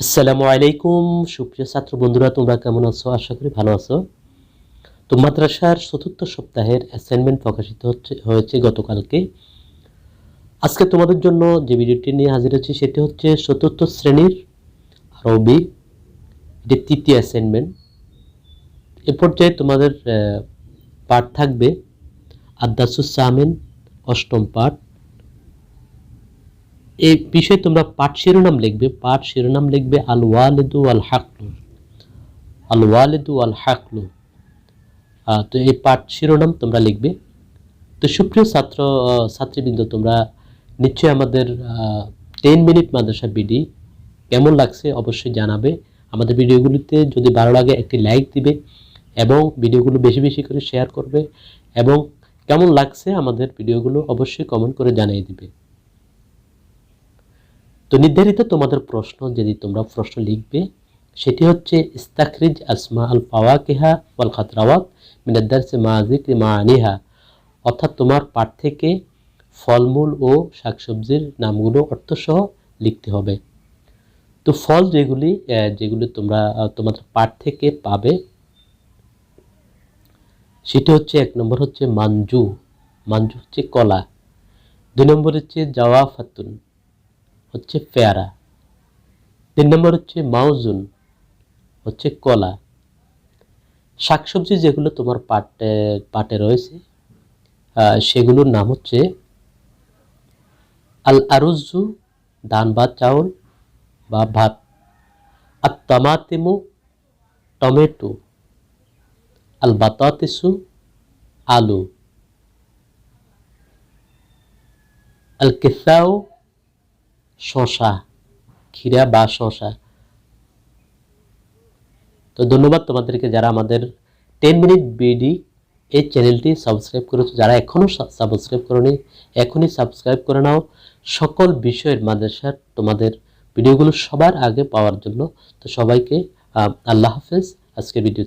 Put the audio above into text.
আসসালামু আলাইকুম, সুপ্রিয় ছাত্র বন্ধুরা, তোমরা কেমন আছো? আশা করি ভালো আছো। তো মাদ্রাসার চতুর্থ সপ্তাহের অ্যাসাইনমেন্ট প্রকাশিত হচ্ছে, হয়েছে গতকালকে। আজকে তোমাদের জন্য যে ভিডিওটি নিয়ে হাজির হচ্ছে, সেটি হচ্ছে চতুর্থ শ্রেণির আরবি, এটি তৃতীয় অ্যাসাইনমেন্ট এ পর্যায়ে তোমাদের পাঠ থাকবে আদাসুস সামিন, অষ্টম পাঠ। এই বিষয়ে তোমরা পাঠ শিরোনাম লিখবে। পাঠ শিরোনাম লিখবে আল ওয়ালেদু আল হাকলু আল ওয়ালেদু আল হাকলু তো এই পাঠ শিরোনাম তোমরা লিখবে। তো সুপ্রিয় ছাত্র ছাত্রীবৃন্দ, তোমরা নিশ্চয়ই আমাদের টেন মিনিট মাদ্রাসা বিডি কেমন লাগছে অবশ্যই জানাবে। আমাদের ভিডিওগুলিতে যদি ভালো লাগে একটি লাইক দিবে এবং ভিডিওগুলো বেশি বেশি করে শেয়ার করবে এবং কেমন লাগছে আমাদের ভিডিওগুলো অবশ্যই কমেন্ট করে জানিয়ে দিবে। তো নির্ধারিত তোমাদের প্রশ্ন, যদি তোমরা প্রশ্ন লিখবে, সেটি হচ্ছে ইস্তাকরিজ আসমা আল ফাওয়াকিহা ওয়াল খাতরাওয়াত মিনাদ্দারসে মাজিক মানিহা অর্থাৎ তোমার পাঠ থেকে ফলমূল ও শাকসবজির নামগুলো অর্থসহ লিখতে হবে। তো ফল যেগুলি যেগুলি তোমরা তোমাদের পাঠ থেকে পাবে, সেটি হচ্ছে, এক নম্বর হচ্ছে মাঞ্জু। মাঞ্জু হচ্ছে কলা। দুই নম্বর হচ্ছে জাওয়া ফাতুন হচ্ছে পেয়ারা। তিন নম্বর হচ্ছে মাউজুন হচ্ছে কলা। শাকসবজি যেগুলো তোমার পাটে পাটে রয়েছে সেগুলোর নাম হচ্ছে আল আরুজু ধান বা চাউল বা ভাত। আর তামাতিমু, টমেটো। আল বাতাতিসু, আলু। আল কেসাও শশা, ক্ষীরা বা শশা। তো ধন্যবাদ তোমাদেরকে যারা আমাদের টেন মিনিট বিডি এই চ্যানেলটি সাবস্ক্রাইব করেছ। যারা এখনও সাবস্ক্রাইব করোনি, এখনই সাবস্ক্রাইব করে নাও। সকল বিষয়ের মাদ্রাসার তোমাদের ভিডিওগুলো সবার আগে পাওয়ার জন্য। তো সবাইকে আল্লাহ হাফেজ। আজকে ভিডিও